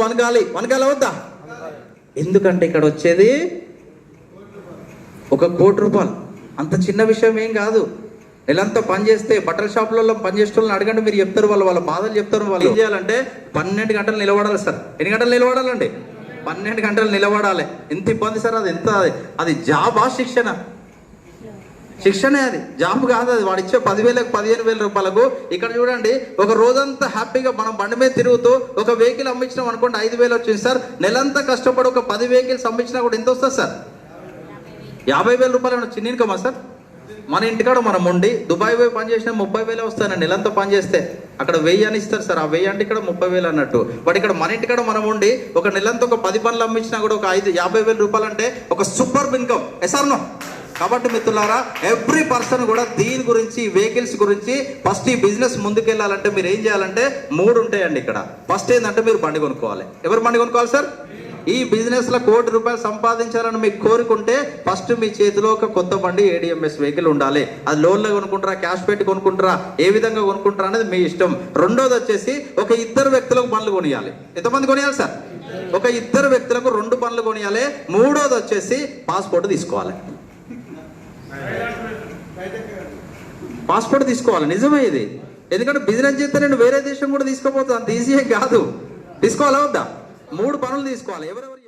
వనగాలి. వనగాలి వద్దా? ఎందుకంటే ఇక్కడ వచ్చేది ఒక కోటి రూపాయలు. అంత చిన్న విషయం ఏం కాదు. నెలంతా పని చేస్తే బట్టల షాపులలో పని చేసే వాళ్ళని అడగండి మీరు చెప్తారు వాళ్ళు వాళ్ళ బాధలు చెప్తారు వాళ్ళు. ఏం చేయాలంటే పన్నెండు గంటలు నిలబడాలి సార్. ఎన్ని గంటలు నిలబడాలండి? పన్నెండు గంటలు నిలబడాలి. ఎంత ఇబ్బంది సార్ అది? ఎంత అది? అది జాబా శిక్షణ? శిక్షణే అది. జాబ్ కాదు అది. వాడు ఇచ్చే పదివేలకు పదిహేను వేల రూపాయలకు ఇక్కడ చూడండి ఒక రోజంతా హ్యాపీగా మనం బండి మీద తిరుగుతూ ఒక వెహికల్ అమ్మించినాం అనుకోండి ఐదు వేలు వచ్చింది సార్. నెలంతా కష్టపడి ఒక పది వెహికల్స్ అమ్మించినా కూడా ఎంత వస్తుంది సార్? యాభై వేల రూపాయలు చిన్న ఇన్కమా సార్? మన ఇంటికాడ మనం ఉండి దుబాయ్ పోయి పని చేసిన ముప్పై వేలు వస్తాయండి. నెలంతా పని చేస్తే అక్కడ వెయ్యి అని ఇస్తారు సార్. ఆ వెయ్యి అంటే ఇక్కడ ముప్పై వేలు అన్నట్టు. బట్ ఇక్కడ మన ఇంటికాడ మనం ఉండి ఒక నెలంతా ఒక పది పనులు అమ్మించినా కూడా ఒక ఐదు యాభై వేల రూపాయలు అంటే ఒక సూపర్ ఇన్కమ్. ఎసార్ నో. కాబట్టి మిత్రులారా ఎవ్రీ పర్సన్ కూడా దీని గురించి వెహికల్స్ గురించి ఫస్ట్ ఈ బిజినెస్ ముందుకెళ్ళాలంటే మీరు ఏం చేయాలంటే మూడు ఉంటాయండి ఇక్కడ. ఫస్ట్ ఏంటంటే మీరు బండి కొనుక్కోవాలి. ఎవరు బండి కొనుక్కోవాలి సార్? ఈ బిజినెస్లో కోటి రూపాయలు సంపాదించాలని మీకు కోరుకుంటే ఫస్ట్ మీ చేతిలో ఒక కొత్త బండి ఏడిఎంఎస్ వెహికల్ ఉండాలి. అది లోన్లో కొనుక్కుంటారా క్యాష్ పెట్టి కొనుక్కుంటారా ఏ విధంగా కొనుక్కుంటారా అనేది మీ ఇష్టం. రెండోది వచ్చేసి ఒక ఇద్దరు వ్యక్తులకు బండ్లు కొనియాలి. ఎంతమంది కొనియాలి సార్? ఒక ఇద్దరు వ్యక్తులకు రెండు బండ్లు కొనియాలి. మూడోది వచ్చేసి పాస్పోర్ట్ తీసుకోవాలి. పాస్పోర్ట్ తీసుకోవాలి. నిజమే ఇది. ఎందుకంటే బిజినెస్ చేస్తే నేను వేరే దేశం కూడా తీసుకోపోతుంది అంత ఈజీ కాదు. తీసుకోవాలా వద్దా? మూడు పనులు తీసుకోవాలి. ఎవరెవరు